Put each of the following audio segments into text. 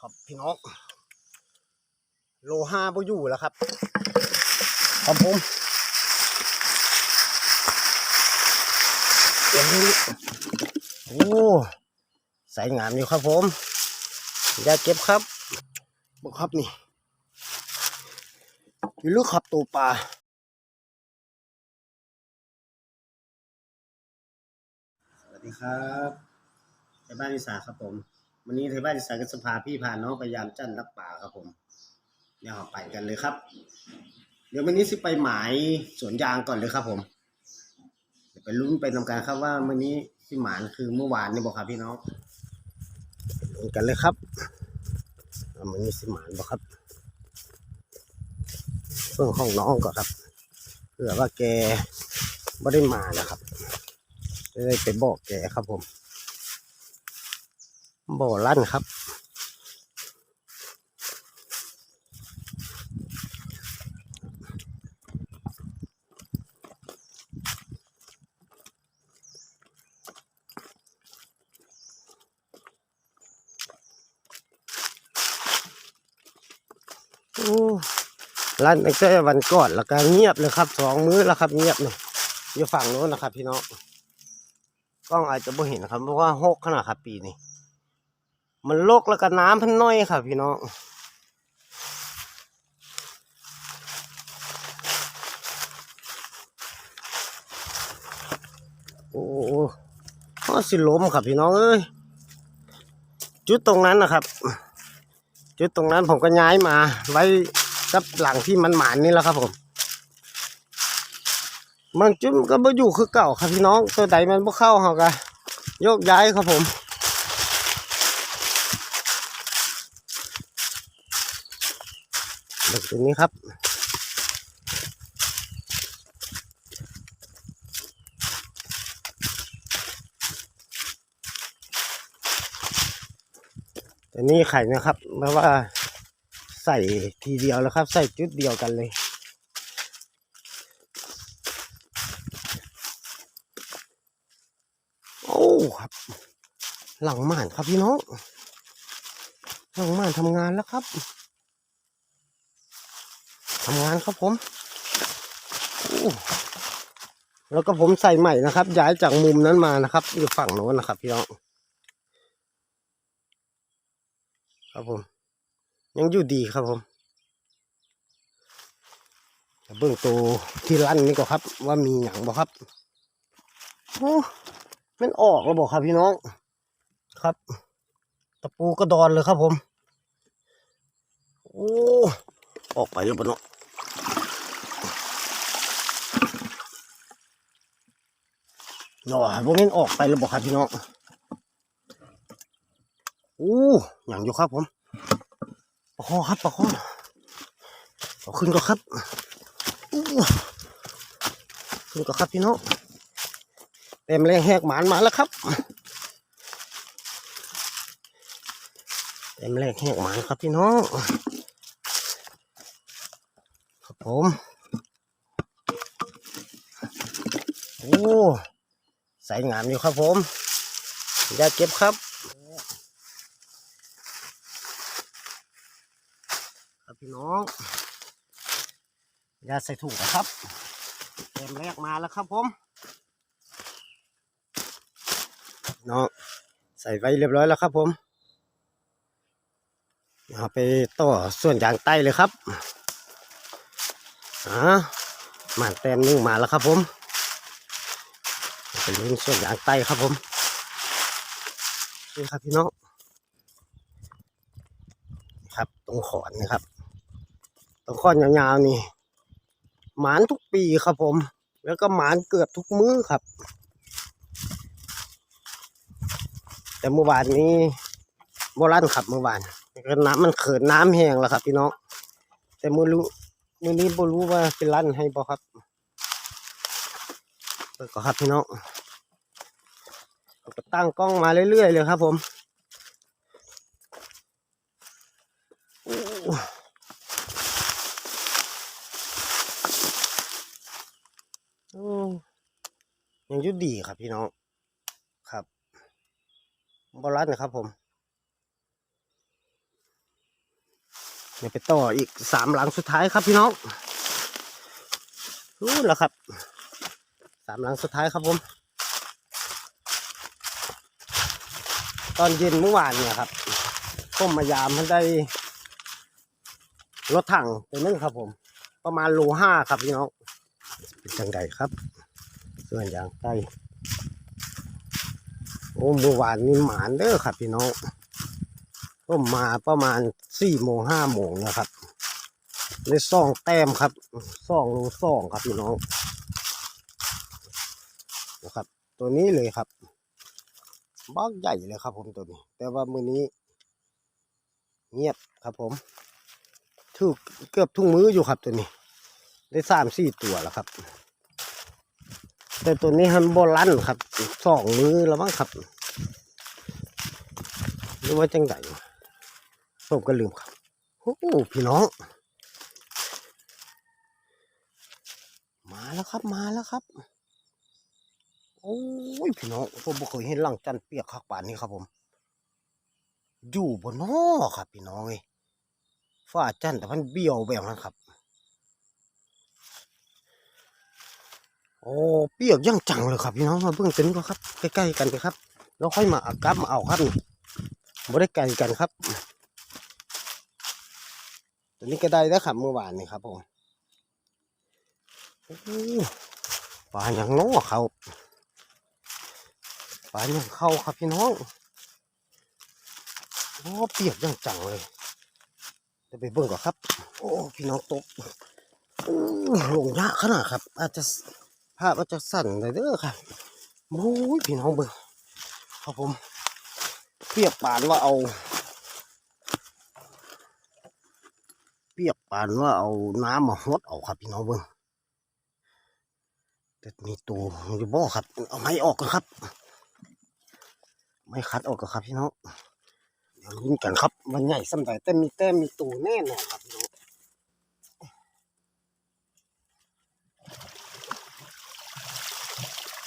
ครับพี่น้อง โลห้าบ่อยู่แล้วครับครับผมเดี๋ยวนี้โอ้ใส่งามอยู่ครับผมอย่าเก็บครับบอกครับนี่อยู่ลึกครับตัวปลาสวัสดีครับ ไทยบ้านอีสานครับผม วันนี้ไทยบ้านอีสานก็จะพาพี่พาน้องพยายามจันรับป่าครับผมเดี๋ยวไปกันเลยครับ เดี๋ยววันนี้สิไปหมายสวนยางก่อนเลยครับผมเดี๋ยวไปลุ้นไปนำการครับว่าวันนี้ที่หมานคือเมื่อวานนี่บอกครับพี่น้องลุ้นกันเลยครับวันนี้สิหมานบอกครับเรื่องของน้องก่อนครับเผื่อว่าแกไม่ได้มานะครับเลยไปบอกแกครับผม บ่อลั่นครับ โอ้ลั่นตั้งแต่วันก่อนแล้วก็เงียบเลยครับสองมื้อแล้วครับ เงียบเลยอยู่ฝั่งโน้นนะครับ พี่น้องกล้องอาจจะไม่เห็นครับเพราะว่าหกขนาดครับปีนี้ มันโลกแล้วก็น้ำพันน้อยครับพี่น้องโอ้โหอ้อสิล้มครับพี่น้องเอ้ยจุดตรงนั้นนะครับ จุดตรงนั้นผมก็ย้ายมาไว้กับหลังที่มันหมานนี่แหล้วครับผมบางจุดมันก็บ่อยู่คือเก่าครับพี่น้องตัวใดมันบ่เข้าเฮาก็โยกย้ายครับผม แบบนี้ครับอันนี้ไข่นะครับเพราะว่าใส่ทีเดียวแล้วครับ ใส่จุดเดียวกันเลยโอ้ครับ หลังม่านครับพี่น้องหลังม่านทำงานแล้วครับ ทำงานครับผม แล้วก็ผมใส่ใหม่นะครับ ย้ายจากมุมนั้นมานะครับ อยู่ฝั่งโน้นนะครับ พี่น้องครับผม ยังอยู่ดีครับผมเบื้องตัวที่ลั่นนี่ก็ครับ ว่ามีอย่างบ่ครับโอ้มันออกแล้วบอกครับพี่น้อง ครับ ตะปูกระดอนเลยครับผม โอ้ ออกไปแล้วปะเนาะ หน่อพวกนี้ออกไปแล้วบอกครับพี่น้องโอ้อย่างอยู่ครับผมประคอครับประคอเอาขึ้นก็ครับอู้ขึ้นก็ครับพี่น้องเต็มแรงแหกหมานมาแล้วครับเต็มแรงแหกหมานครับพี่น้องครับผมโอ้ ใส่งามอยู่ครับผมอย่าเก็บครับ ครับพี่น้องอย่าใส่ถุงนะครับเต็มแรกมาแล้วครับผมเนาะใส่ไว้เรียบร้อยแล้วครับผมเอาไปต่อส่วนยางใต้เลยครับอ่ามาแต้มนึงมาแล้วครับผม เป็นรื่องส่วนยางใต้ครับผมนี่ครับพี่น้องครับตรงขอนนะครับ ตรงขอนยาวๆนี่หมานทุกปีครับผม แล้วก็หมานเกือบทุกมื้อครับ แต่เมื่อวานนี้โบราณขับเมื่อวานก็น้ำมันเขินน้ำแห้งแล้วครับ พี่น้องแต่มื่อรู้มื่อนี้บ่รู้ว่าเป็นลั่นให้บ่ครับเปิดก็ครับพี่น้อง เราก็ตั้งกล้องมาเรื่อยๆเลยครับผมยังยุดดีครับพี่น้องครับบอลันนะครับผมเดี๋ยไปต่ออีกสามหลังสุดท้ายครับพี่น้องรู้แล้วครับสามหลังสุดท้ายครับผม ตอนเย็นเมื่อวานเนี่ยครับผมมายามมันได้รถถังตัวนึงครับผม ประมาณโลห้าครับพี่น้องเป็นจังไดครับ ส่วนอย่างใกล้โอ้เมื่อวานนี่หมานเด้อครับพี่น้องผมมาประมาณสี่โมงห้าโมงนะครับได้ซองแต้มครับซองโลซองครับพี่น้องนะครับ ตัวนี้เลยครับ บ้าใหญ่เลยครับผมตัวนี้ แต่ว่ามือนี้ เงียบครับผมถูกเกือบทุ่งมืออยู่ครับตัวนี้ ได้สามสี่ตัวแล้วครับ แต่ตัวนี้ฮันโบลันครับสองมือแล้วมั้งครับหรือว่าจังไดผมก็ลืมครับโอ้พี่น้อง มาแล้วครับมาแล้วครับ โอ้ยพี่น้องผมบ่เคยเห็นหลังจันเปียกคักป่านนี้ครับผม อยู่บนนอครับ พี่น้องเอ้ฝ้าจันแต่มันเบี้ยวแบบนั้นครับ โอ้เปียกยังจังเลยครับพี่น้องมาเบิ่งตัวนี้ก่อนครับใกล้ๆกันไปครับแล้วค่อยมาอากับมาเอาครับนี่บ่ได้ไกลกันครับตัวนี้ก็ได้แล้วครับเมื่อวานนี่ครับผมปลาอย่างน้อเขา ปลาอย่งเข้าครับพี่น้องโอ้เปียกยังจังเลยเดี๋ยวไปเบิ่งก่อนครับ โอ้พี่น้องตกอู้ลงยากขนาดครับ อาจจะภาพอาจจะสั่นเลยเด้อครับโอ้ยพี่น้องเบิ่งครับผมเปียกปานว่าเอา เปียกปานว่าเอาน้ำมาหดเอาครับพี่น้องเบิ่งแต่มีตัวอยู่บ่ครับ เอาไม้ออกกันครับ ไม่คัดออกกันครับพี่น้องเดี๋ยวลุ้นกันครับมันใหญ่สำใดแต่มีแต้มมีตูแน่นอนครับพี่น้อง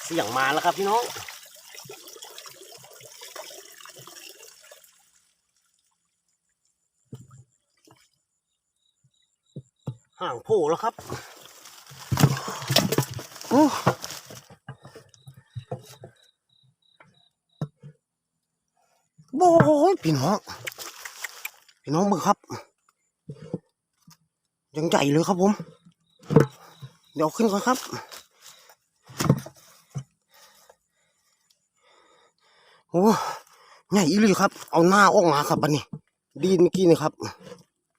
เสียงมาแล้วครับพี่น้องห่างโผล่แล้วครับโอ้โอ้ย พี่น้อง พี่น้องเบิ่งครับ ยังใหญ่เลยครับผม เดี๋ยวขึ้นก่อนครับ โอ้ใหญ่อีหลีครับ เอาหน้าออกมาครับอันนี้ ดีเมื่อกี้นี่ครับ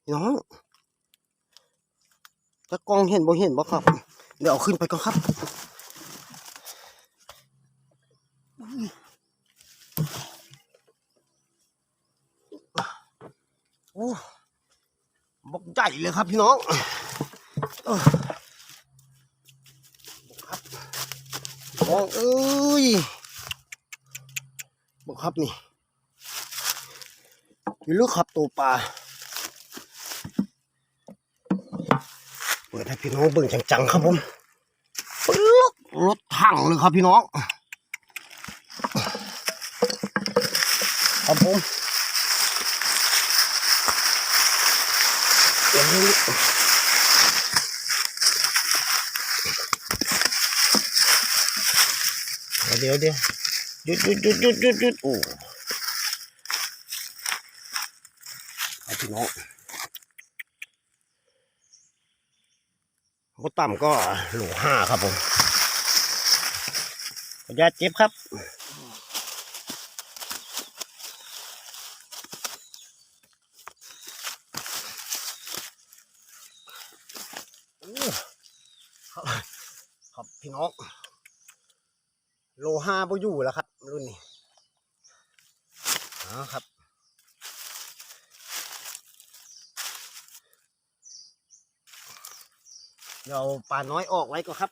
พี่น้องจะกล้องเห็นบ่เห็นบ่ครับ เดี๋ยวเอาขึ้นไปก่อนครับ บกใหญ่เลยครับพี่น้องบกครับมองเอ้ยบกครับนี่มีลูกขับตัวปลาเปิดให้พี่น้องเบิ่งจังๆครับผมปึ๊บรถถังเลยครับพี่น้องครับผม เดี๋ยวเดี๋ยวเดี๋ยวหยุดหยุดหยุดหยุดหยุดหยุดโอ้เอาพี่น้องก็ต่ำก็หลห้าครับผมขออนุญาตเจ็บครับ โอ้ครับ ครับพี่น้อง โลห้าบ่อยู่แล้วครับ รุ่นนี้อ๋อครับ เดี๋ยวปลาน้อยออกไว้ก่อนครับ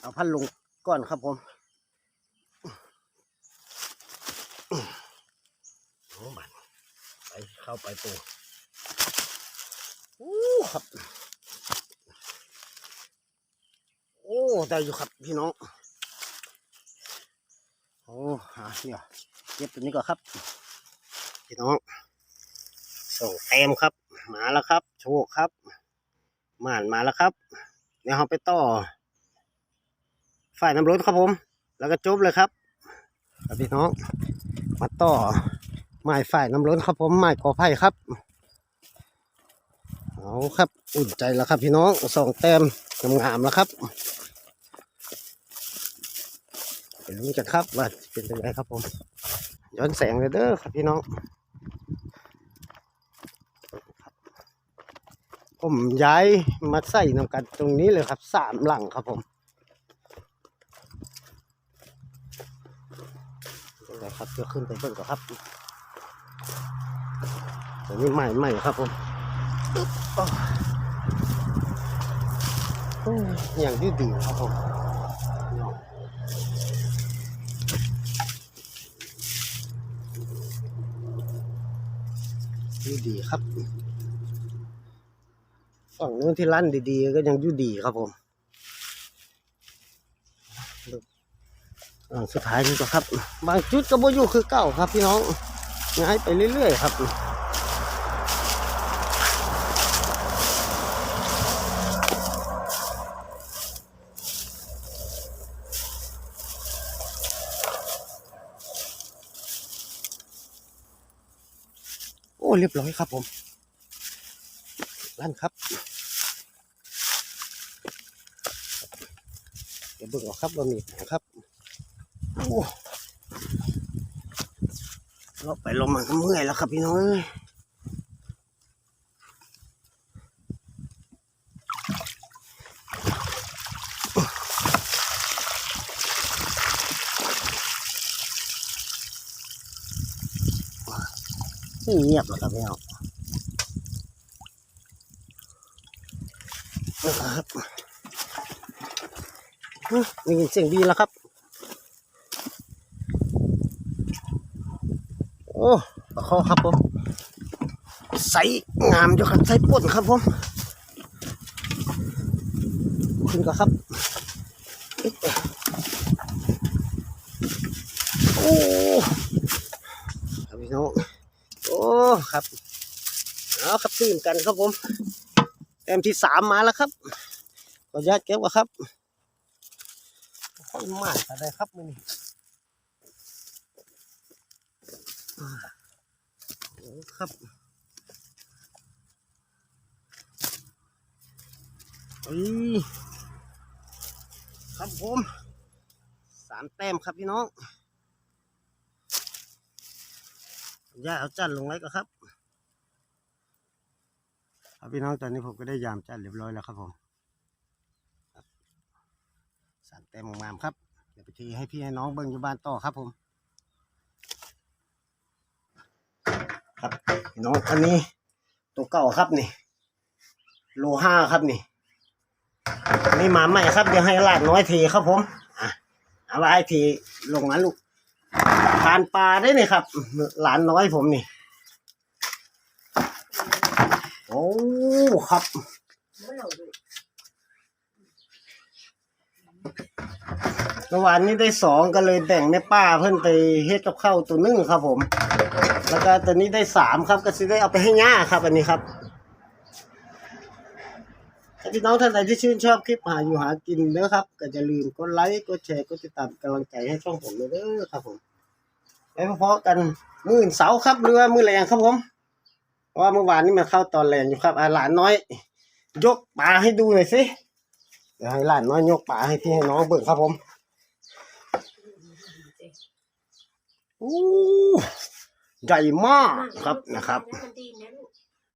เอาพันลงก่อนครับผมโอ้มันไปเข้าไปปูอู้ครับ โอ้ ได้อยู่ครับพี่น้อง โอ้หาเนี่ยเก็บตัวนี้ก่อนครับ พี่น้อง ส่งเต็มครับ มาแล้วครับ โชคครับหมานมาแล้วครับ เดี๋ยวเราไปต่อ ฝ่ายน้ำร้นครับผม แล้วก็จบเลยครับพี่น้อง มาต่อไม้ฝ่ายน้ำร้นครับผมไม้กอไผ่ครับเอาครับ อุ่นใจแล้วครับพี่น้องส่งเต็มงามๆแล้วครับ ไปลุ้นกันครับว่าเป็นยังไงครับผม ย้อนแสงเลยเด้อครับพี่น้องผมย้ายมาใส่นำกันตรงนี้เลยครับสามหลังครับผมยังไงครับเดี๋ยวขึ้นไปเบิ่งก่อนครับตัวนี้ใหม่ใหม่ครับผมอย่างดื้อดื้อครับผม ดีครับฝั่งนู้นที่ลั่นดีๆ ก็ยังยู่ดีครับผมสุดท้ายนี่ก็ครับ บางจุดก็บ่อยู่คือเก่าครับพี่น้องย้ายไปเรื่อยๆครับ เรียบร้อยครับผมลั่นครับ เดี๋ยวเบิ่งออกครับว่ามีผงครับโอ้เราไปลงมันก็เมื่อยแล้วครับพี่น้อง งียบแล้วครับพี่น้องนะครับฮะได้ยินเสียงบีแล้วครับ โอ้ปลาคอครับผมใสงามอยู่ครับใสป่นครับผมขึ้นก็ครับโอ้ครับพี่น้องโอ้ ครับเอาครับตื่นกันครับผมแต้มที่สามมาแล้วครับขออนุญาตเก็บก่อนครับค่อยมากอะไรครับมันนี่โอ้ครับอ้ยครับผมสามแต้มครับพี่น้อง ย่าเอาจันลงไว้ก่อนครับครับพี่น้องตอนนี้ผมก็ได้ยามจันเรียบร้อยแล้วครับผมสารเต็มงามครับเดี๋ยวไปทีให้พี่ให้น้องเบิ้งอยู่บ้านต่อครับผม ครับพี่น้องอันนี้ตัวเก่าครับนี่ โลห้าครับนี่นนี่มาใหม่ครับเดี๋ยวให้ลาดน้อยทีครับผมอะเอาไว้ทีลงนะลูก ทานปลาได้นี่ครับ หลานน้อยผมนี่ โอ้ครับเมื่อวานนี้ได้สองก็เลยแบ่งในป้าเพิ่อนไปเฮ็ดกับข้าวตัวนึ่งครับผม แล้วก็ตัวนี้ได้สามครับ ก็สิได้เอาไปให้ย่าครับ อันนี้ครับ พี่น้องท่านใดที่ชื่นชอบคลิปหาอยู่หากินเด้อครับ ก็จะลืมกดไลค์กดแชร์กดติดตามกำลังใจให้ช่องผมเลยเด้อครับผมไปพอๆกันมื้ออื่นเสาร์ครับหรือว่ามื้อแรงครับผมเพราะว่าเมื่อวานนี้มันเข้าตอนแรงอยู่ครับอาหลานน้อย ยกปลาให้ดูหน่อยสิเดี๋ยวให้หลานน้อยยกปลาให้พี่ให้น้องเบิ่งครับผมโอ้ใหญ่มากครับนะครับ